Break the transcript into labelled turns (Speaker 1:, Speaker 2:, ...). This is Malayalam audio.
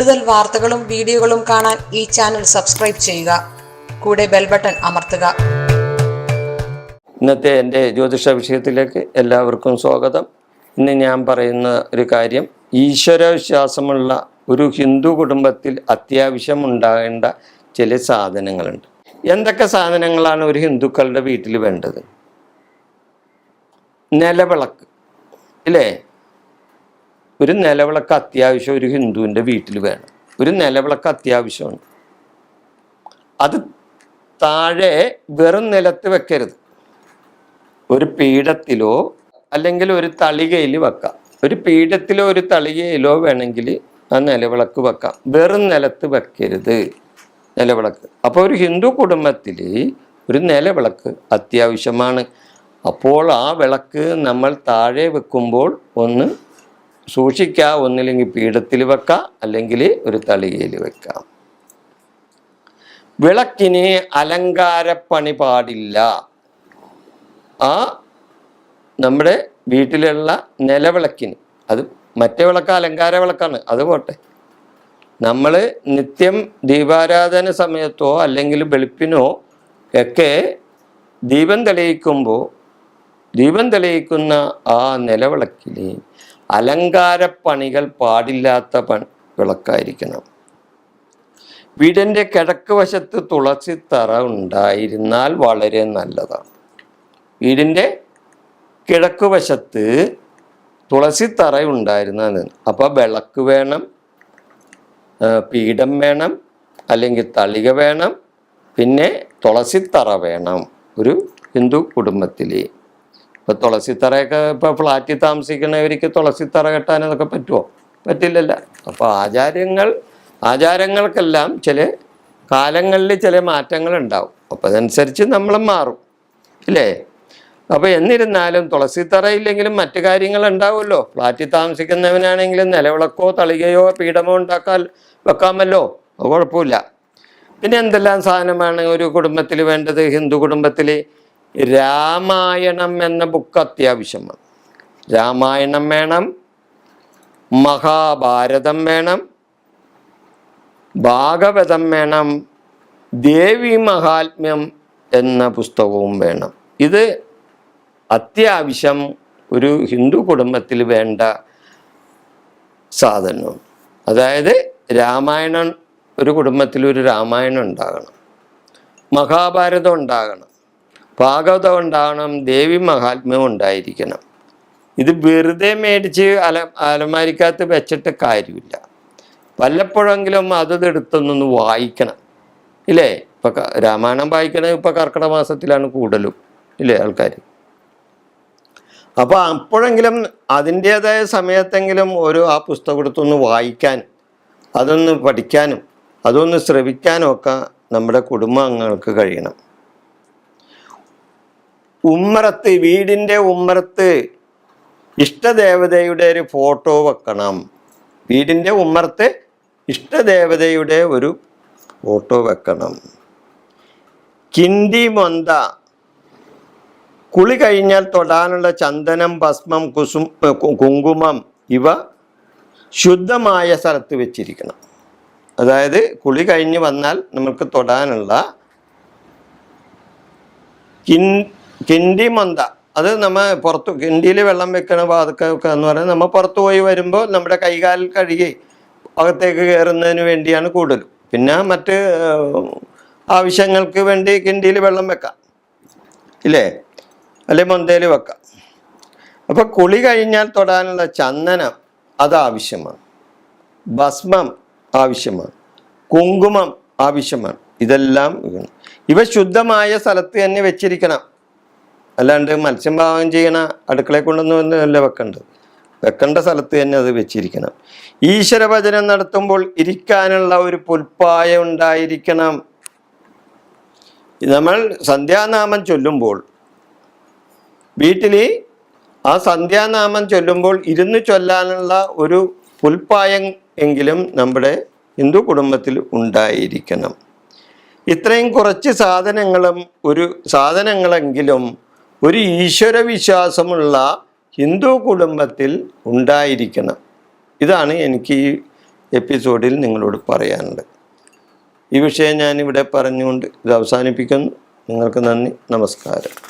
Speaker 1: കൂടുതൽ വാർത്തകളും വീഡിയോകളും കാണാൻ ഈ ചാനൽ സബ്സ്ക്രൈബ് ചെയ്യുക. കൂടെ ബെൽ ബട്ടൺ അമർത്തുക.
Speaker 2: ഇന്നത്തെ എന്റെ ജ്യോതിഷ വിഷയത്തിലേക്ക് എല്ലാവർക്കും സ്വാഗതം. ഇന്ന് ഞാൻ പറയുന്ന ഒരു കാര്യം ഈശ്വരവിശ്വാസമുള്ള ഒരു ഹിന്ദു കുടുംബത്തിൽ അത്യാവശ്യം ഉണ്ടാകേണ്ട ചില സാധനങ്ങളുണ്ട്. എന്തൊക്കെ സാധനങ്ങളാണ് ഒരു ഹിന്ദുക്കളുടെ വീട്ടിൽ വേണ്ടത്? നിലവിളക്ക് ഇല്ലേ? ഒരു നിലവിളക്ക് അത്യാവശ്യം ഒരു ഹിന്ദുവിന്റെ വീട്ടിൽ വേണം. ഒരു നിലവിളക്ക് അത്യാവശ്യമാണ് അത് താഴെ വെറും നിലത്ത് വെക്കരുത്. ഒരു പീഠത്തിലോ അല്ലെങ്കിൽ ഒരു തളികയിൽ വെക്കാം. ഒരു പീഠത്തിലോ ഒരു തളികയിലോ വേണമെങ്കിൽ ആ നിലവിളക്ക് വെക്കാം. വെറും നിലത്ത് വെക്കരുത് നിലവിളക്ക്. അപ്പോൾ ഒരു ഹിന്ദു കുടുംബത്തിൽ ഒരു നിലവിളക്ക് അത്യാവശ്യമാണ്. അപ്പോൾ ആ വിളക്ക് നമ്മൾ താഴെ വെക്കുമ്പോൾ ഒന്ന് സൂക്ഷിക്കുക ഒന്നില്ലെങ്കിൽ പീഠത്തിൽ വെക്കാം അല്ലെങ്കിൽ ഒരു തളികയിൽ വെക്കാം. വിളക്കിന് അലങ്കാരപ്പണി പാടില്ല. ആ നമ്മുടെ വീട്ടിലുള്ള നിലവിളക്കിന് അത് മറ്റേ വിളക്ക് അലങ്കാര വിളക്കാണ് അത് പോട്ടെ. നമ്മൾ നിത്യം ദീപാരാധന സമയത്തോ അല്ലെങ്കിൽ വെളുപ്പിനോ ഒക്കെ ദീപം തെളിയിക്കുമ്പോൾ ദീപം തെളിയിക്കുന്ന ആ നിലവിളക്കിൽ അലങ്കാരപ്പണികൾ പാടില്ലാത്ത വിളക്കായിരിക്കണം. വീടിന്റെ കിഴക്ക് വശത്ത് തുളസിത്തറ ഉണ്ടായിരുന്നാൽ വളരെ നല്ലതാണ്. വീടിന്റെ കിഴക്ക് വശത്ത് തുളസിത്തറ ഉണ്ടായിരുന്നാൽ അപ്പോൾ വിളക്ക് വേണം പീഠം വേണം അല്ലെങ്കിൽ തളിക വേണം പിന്നെ തുളസിത്തറ വേണം ഒരു ഹിന്ദു കുടുംബത്തിൽ ഇപ്പോൾ തുളസിത്തറയൊക്കെ ഇപ്പോൾ ഫ്ലാറ്റിൽ താമസിക്കുന്നവർക്ക് തുളസിത്തറ കെട്ടാൻ അതൊക്കെ പറ്റുമോ പറ്റില്ലല്ല. അപ്പോൾ ആചാര്യങ്ങൾ ആചാരങ്ങൾക്കെല്ലാം ചില കാലങ്ങളിൽ ചില മാറ്റങ്ങൾ ഉണ്ടാവും അപ്പോൾ അതനുസരിച്ച് നമ്മളും മാറും. ഇല്ലേ? അപ്പോൾ എന്നിരുന്നാലും തുളസിത്തറ ഇല്ലെങ്കിലും മറ്റു കാര്യങ്ങൾ ഉണ്ടാവുമല്ലോ. ഫ്ലാറ്റിൽ താമസിക്കുന്നവനാണെങ്കിലും നിലവിളക്കോ തളികയോ പീഠമോ ഉണ്ടാക്കാൻ വെക്കാമല്ലോ. അത് കുഴപ്പമില്ല. പിന്നെ എന്തെല്ലാം സാധനമാണ് ഒരു കുടുംബത്തിൽ വേണ്ടത്? ഹിന്ദു കുടുംബത്തിൽ രാമായണം എന്ന ബുക്ക് അത്യാവശ്യമാണ്. രാമായണം വേണം മഹാഭാരതം വേണം ഭാഗവതം വേണം ദേവി മഹാത്മ്യം എന്ന പുസ്തകവും വേണം. ഇത് അത്യാവശ്യം ഒരു ഹിന്ദു കുടുംബത്തിൽ വേണ്ട സാധനമാണ്. അതായത് രാമായണം ഒരു കുടുംബത്തിൽ ഒരു രാമായണം ഉണ്ടാകണം. മഹാഭാരതം ഉണ്ടാകണം. ഭാഗവതം ഉണ്ടാകണം ദേവി മഹാത്മ്യം ഉണ്ടായിരിക്കണം ഇത് വെറുതെ മേടിച്ച് അല അലമാരിക്കകത്ത് വെച്ചിട്ട് കാര്യമില്ല. വല്ലപ്പോഴെങ്കിലും അതെടുത്തൊന്നൊന്ന് വായിക്കണം. ഇല്ലേ? ഇപ്പം രാമായണം വായിക്കണത് ഇപ്പം കർക്കിടക മാസത്തിലാണ് കൂടുതലും ഇല്ലേ ആൾക്കാർ അപ്പോൾ അപ്പോഴെങ്കിലും അതിന്റേതായ സമയത്തെങ്കിലും ഒരു ആ പുസ്തകം എടുത്തൊന്ന് വായിക്കാനും അതൊന്ന് പഠിക്കാനും അതൊന്ന് ശ്രവിക്കാനും ഒക്കെ നമ്മുടെ കുടുംബാംഗങ്ങൾക്ക് കഴിയണം. ഉമ്മറത്ത് വീടിന്റെ ഉമ്മറത്ത് ഇഷ്ടദേവതയുടെ ഒരു ഫോട്ടോ വെക്കണം. വീടിന്റെ ഉമ്മറത്ത് ഇഷ്ടദേവതയുടെ ഒരു ഫോട്ടോ വെക്കണം. കിണ്ടി മൊന്ത കുളി കഴിഞ്ഞാൽ തൊടാനുള്ള ചന്ദനം ഭസ്മം കുസും കുങ്കുമം ഇവ ശുദ്ധമായ സ്ഥലത്ത് വെച്ചിരിക്കണം. അതായത് കുളി കഴിഞ്ഞ് വന്നാൽ നമുക്ക് തൊടാനുള്ള കിൻ കിണ്ടി മന്ത. അത് നമ്മ പുറത്ത് കിണ്ടിയിൽ വെള്ളം വെക്കണ വാതൊക്കെ എന്ന് പറയുന്നത് നമ്മൾ പുറത്ത് പോയി വരുമ്പോൾ നമ്മുടെ കൈകാലിൽ കഴുകി അകത്തേക്ക് കയറുന്നതിന് വേണ്ടിയാണ് കൂടുതലും. പിന്നെ മറ്റ് ആവശ്യങ്ങൾക്ക് വേണ്ടി കിണ്ടിയിൽ വെള്ളം വെക്കാം. ഇല്ലേ? അല്ലെ മന്തയിൽ വെക്കാം. അപ്പോൾ കുളി കഴിഞ്ഞാൽ തൊടാനുള്ള ചന്ദനം അത് ആവശ്യമാണ്. ഭസ്മം ആവശ്യമാണ്. കുങ്കുമം ആവശ്യമാണ്. ഇതെല്ലാം. ഇവ ശുദ്ധമായ സ്ഥലത്ത് തന്നെ വെച്ചിരിക്കണം. അല്ലാണ്ട് മത്സ്യം പാകം ചെയ്യണ അടുക്കളയിൽ കൊണ്ടൊന്നും അല്ല വെക്കേണ്ടത് വെക്കേണ്ട. സ്ഥലത്ത് തന്നെ അത് വെച്ചിരിക്കണം. ഈശ്വരഭജനം നടത്തുമ്പോൾ ഇരിക്കാനുള്ള ഒരു പുൽപ്പായ ഉണ്ടായിരിക്കണം. നമ്മൾ സന്ധ്യാനാമം ചൊല്ലുമ്പോൾ വീട്ടിൽ ആ സന്ധ്യാനാമം ചൊല്ലുമ്പോൾ ഇരുന്ന് ചൊല്ലാനുള്ള ഒരു പുൽപ്പായം എങ്കിലും നമ്മുടെ ഹിന്ദു കുടുംബത്തിൽ ഉണ്ടായിരിക്കണം. ഇത്രയും കുറച്ച് സാധനങ്ങളും ഒരു സാധനങ്ങളെങ്കിലും ഒരു ഈശ്വര വിശ്വാസമുള്ള ഹിന്ദു കുടുംബത്തിൽ ഉണ്ടായിരിക്കണം. ഇതാണ് എനിക്ക് ഈ എപ്പിസോഡിൽ നിങ്ങളോട് പറയാനുള്ളത്. ഈ വിഷയം ഞാനിവിടെ പറഞ്ഞുകൊണ്ട് ഇത് അവസാനിപ്പിക്കുന്നു. നിങ്ങൾക്ക് നന്ദി. നമസ്കാരം.